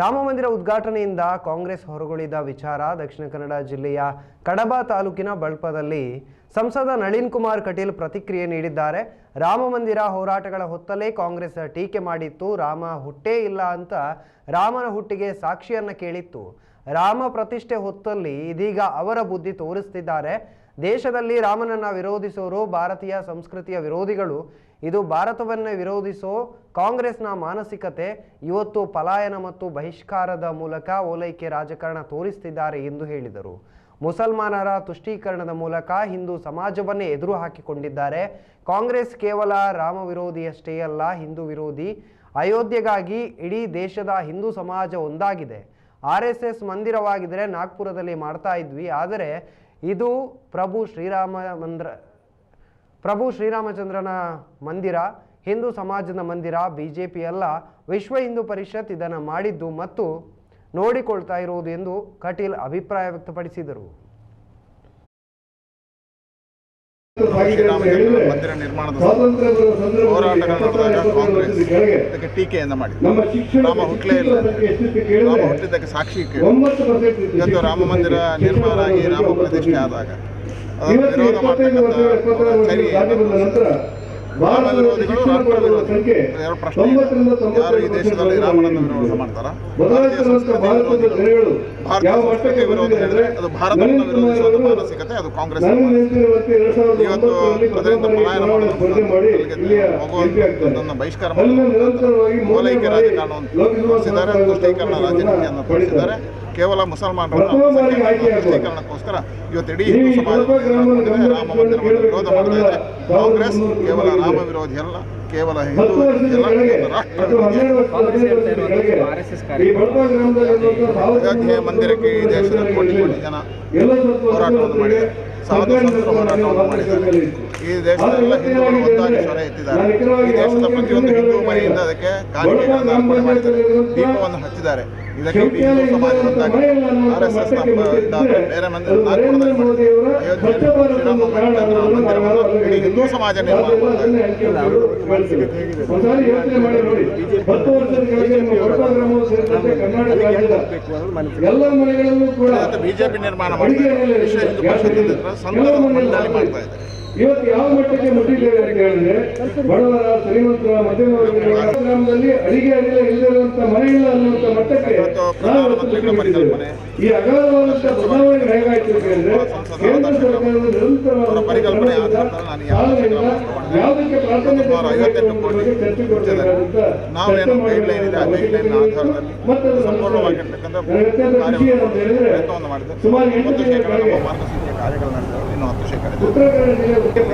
ರಾಮ ಮಂದಿರ ಉದ್ಘಾಟನೆಯಿಂದ ಕಾಂಗ್ರೆಸ್ ಹೊರಗುಳಿದ ವಿಚಾರ. ದಕ್ಷಿಣ ಕನ್ನಡ ಜಿಲ್ಲೆಯ ಕಡಬ ತಾಲೂಕಿನ ಬಳ್ಪದಲ್ಲಿ ಸಂಸದ ನಳಿನ್ ಕುಮಾರ್ ಕಟೀಲ್ ಪ್ರತಿಕ್ರಿಯೆ ನೀಡಿದ್ದಾರೆ. ರಾಮ ಮಂದಿರ ಹೋರಾಟಗಳ ಹೊತ್ತಲೇ ಕಾಂಗ್ರೆಸ್ ಟೀಕೆ ಮಾಡಿತ್ತು. ರಾಮ ಹುಟ್ಟೇ ಇಲ್ಲ ಅಂತ ರಾಮನ ಹುಟ್ಟಿಗೆ ಸಾಕ್ಷಿಯನ್ನ ಕೇಳಿತ್ತು. ರಾಮ ಪ್ರತಿಷ್ಠೆ ಹೊತ್ತಲ್ಲಿ ಇದೀಗ ಅವರ ಬುದ್ಧಿ ತೋರಿಸ್ತಿದ್ದಾರೆ. ದೇಶದಲ್ಲಿ ರಾಮನನ್ನ ವಿರೋಧಿಸೋರು, ಭಾರತೀಯ ಸಂಸ್ಕೃತಿಯ ವಿರೋಧಿಗಳು, ಇದು ಭಾರತವನ್ನೇ ವಿರೋಧಿಸೋ ಕಾಂಗ್ರೆಸ್ನ ಮಾನಸಿಕತೆ ಇವತ್ತು ಪಲಾಯನ ಮತ್ತು ಬಹಿಷ್ಕಾರದ ಮೂಲಕ ಓಲೈಕೆ ರಾಜಕಾರಣ ತೋರಿಸ್ತಿದ್ದಾರೆ ಎಂದು ಹೇಳಿದರು. ಮುಸಲ್ಮಾನರ ತುಷ್ಟೀಕರಣದ ಮೂಲಕ ಹಿಂದೂ ಸಮಾಜವನ್ನೇ ಎದುರು ಹಾಕಿಕೊಂಡಿದ್ದಾರೆ. ಕಾಂಗ್ರೆಸ್ ಕೇವಲ ರಾಮ ವಿರೋಧಿಯಷ್ಟೇ ಅಲ್ಲ, ಹಿಂದೂ ವಿರೋಧಿ ಅಯೋಧ್ಯೆಗಾಗಿ ಇಡೀ ದೇಶದ ಹಿಂದೂ ಸಮಾಜ ಒಂದಾಗಿದೆ. ಆರ್ ಎಸ್ ಎಸ್ ಮಂದಿರವಾಗಿದ್ದರೆ ನಾಗ್ಪುರದಲ್ಲಿ ಮಾಡ್ತಾ ಇದ್ವಿ. ಆದರೆ ಇದು ಪ್ರಭು ಶ್ರೀರಾಮ ಮಂದ್ರ, ಪ್ರಭು ಶ್ರೀರಾಮಚಂದ್ರನ ಮಂದಿರ, ಹಿಂದೂ ಸಮಾಜದ ಮಂದಿರ ಬಿ ಜೆ ಪಿ ಅಲ್ಲ ವಿಶ್ವ ಹಿಂದೂ ಪರಿಷತ್ ಇದನ್ನು ಮಾಡಿದ್ದು ಮತ್ತು ನೋಡಿಕೊಳ್ತಾ ಇರುವುದು ಎಂದು ಕಟೀಲ್ ಅಭಿಪ್ರಾಯ ವ್ಯಕ್ತಪಡಿಸಿದರು. ಮಂದಿರ ನಿರ್ಮಾಣದ ಹೋರಾಟಗಳು ನಡೆದಾಗ ಕಾಂಗ್ರೆಸ್ ಇದಕ್ಕೆ ಟೀಕೆಯನ್ನ ಮಾಡಿದೆ ರಾಮ ಹುಟ್ಟಲೇ ಇಲ್ಲ. ರಾಮ ಹುಟ್ಟಿದ್ದಕ್ಕೆ ಸಾಕ್ಷಿ ಇವತ್ತು ರಾಮ ಮಂದಿರ ನಿರ್ಮಾಣ ಆಗಿ ರಾಮ ಪ್ರತಿಷ್ಠೆ ಆದಾಗ ಅದನ್ನು ವಿರೋಧ ಮಾಡ್ತಕ್ಕಂಥ ಚರಿ ಭಾರತದ ವಿರೋಧಿಗಳು ರಾಷ್ಟ್ರ ಸಂಖ್ಯೆ. ಯಾರು ಈ ದೇಶದಲ್ಲಿ ರಾಮನನ್ನು ವಿರೋಧ ಮಾಡ್ತಾರ? ಭಾರತೀಯ ವಿರೋಧ ಅದು ಭಾರತವನ್ನು ಮಾನಸಿಕತೆ ಅದು ಕಾಂಗ್ರೆಸ್ ಇವತ್ತು ಅದರಿಂದ ಪಲಾಯನ. ಅದನ್ನು ಬಹಿಷ್ಕಾರ ಓಲೈಕೆ ರಾಜಕಾರಣವನ್ನು ಲೋಕಸಭಾ ತೋರಿಸಿದ್ದಾರೆ ಚುನಾವಣೆಯಲ್ಲಿ ತುಷ್ಟೀಕರಣ ರಾಜನೀತಿಯನ್ನು ತೋರಿಸಿದ್ದಾರೆ ಕೇವಲ ಮುಸಲ್ಮಾನರ ಆಯ್ಕೆ ಇವತ್ತು ಇಡೀ ಹಿಂದೂ ಸಮಾಜ ರಾಮ ಮಂದಿರವನ್ನು ವಿರೋಧ ಮಾಡ್ತಾ ಇದೆ ಕಾಂಗ್ರೆಸ್ ಕೇವಲ ರಾಮ ವಿರೋಧಿ ಅಲ್ಲ ಕೇವಲ ಹಿಂದೂ ರಾಷ್ಟ್ರ ಮಂದಿರಕ್ಕೆ ಈ ದೇಶದ ಕೋಟಿ ಕೋಟಿ ಜನ ಹೋರಾಟವನ್ನು ಮಾಡಿದ್ದಾರೆ. ಹೋರಾಟವನ್ನು ಮಾಡಿದ್ದಾರೆ ಈ ದೇಶದಲ್ಲ ಹಿಂದೂಗಳು ಒಂದಾಗಿ ಸ್ವರ ಎತ್ತಿದ್ದಾರೆ. ಈ ದೇಶದ ಪ್ರತಿಯೊಂದು ಹಿಂದೂ ಮನೆಯಿಂದ ಅದಕ್ಕೆ ಕಾಣಿಕೆಗಳನ್ನು ಅರ್ಪಣೆ ಮಾಡಿದ್ದಾರೆ. ದೀಪವನ್ನು ಹಚ್ಚಿದ್ದಾರೆ. ಇದಕ್ಕೆ ಹಿಂದೂ ಸಮಾಜ ಒಂದಾಗಿ ಆರ್ ಎಸ್ ಎಸ್ ಬೇರೆ ಮಂದಿರ ನಾಗ್ಪುರದಲ್ಲಿ ಮಾಡಿ ಅಯೋಧ್ಯೆಯಲ್ಲಿ ಶ್ರೀರಾಮ ಮಂದಿರ ಮಂದಿರವನ್ನು ಇಡೀ ಹಿಂದೂ ಸಮಾಜ ನಿರ್ಮಾಣ ಹತ್ತು ವರ್ಷದ ಕೆಳಗೆ ನಮ್ಮ ಬಡವ ಗ್ರಾಮವು ಸೇರಿದಂತೆ ಕರ್ನಾಟಕ ರಾಜ್ಯದ ಎಲ್ಲ ಮನೆಗಳಲ್ಲೂ ಕೂಡ ಬಿಜೆಪಿ ನಿರ್ಮಾಣ ಮಾಡ್ತಾ ಇದೆ ಇವತ್ತು ಯಾವ ಮಟ್ಟಕ್ಕೆ ಮುಟ್ಟಿದ್ದೇವೆ ಅಂತ ಹೇಳಿದ್ರೆ ಬಡವರ ಶ್ರೀಮಂತರ ಮಧ್ಯಮ ಗ್ರಾಮದಲ್ಲಿ ಅಡಿಗೆ ಅಡಿಗೆ ಇಲ್ಲದಿರುವಂತ ಮನೆ ಇಲ್ಲ ಅನ್ನುವಂತ ಮಟ್ಟಕ್ಕೆ ಈ ಅಗಾಧವಾದಂತ ಬದಲಾವಣೆ ಹೇಗಾಯ್ತು ಅಂತ ಹೇಳಿದ್ರೆ ಕೇಂದ್ರ ಸರ್ಕಾರದ ನಿರಂತರವಾದ ಕಾರಣದಿಂದ ಯಾವುದಕ್ಕೆ ಪ್ರಾಧಾನ್ಯತೆ ಚರ್ಚೆ ಕೊಡಬೇಕಾದಂತ ನಾವೇನು ಗೈಡ್ ಲೈನ್ ಇದೆ ಆ ಗೈಡ್ಲೈನ್ ಆಧಾರದಲ್ಲಿ ಸಂಪೂರ್ಣವಾಗಿರ್ತಕ್ಕಂಥ ಪ್ರಯತ್ನವನ್ನು ಮಾಡಿದೆ. ಒಂದು ಶೇಕಡ ನಮ್ಮ ಮಾರ್ಗಸೂಚಿಯ ಕಾರ್ಯಗಳು ನಡೆದಿವೆ ಇನ್ನು ಹತ್ತು ಶೇಕಡ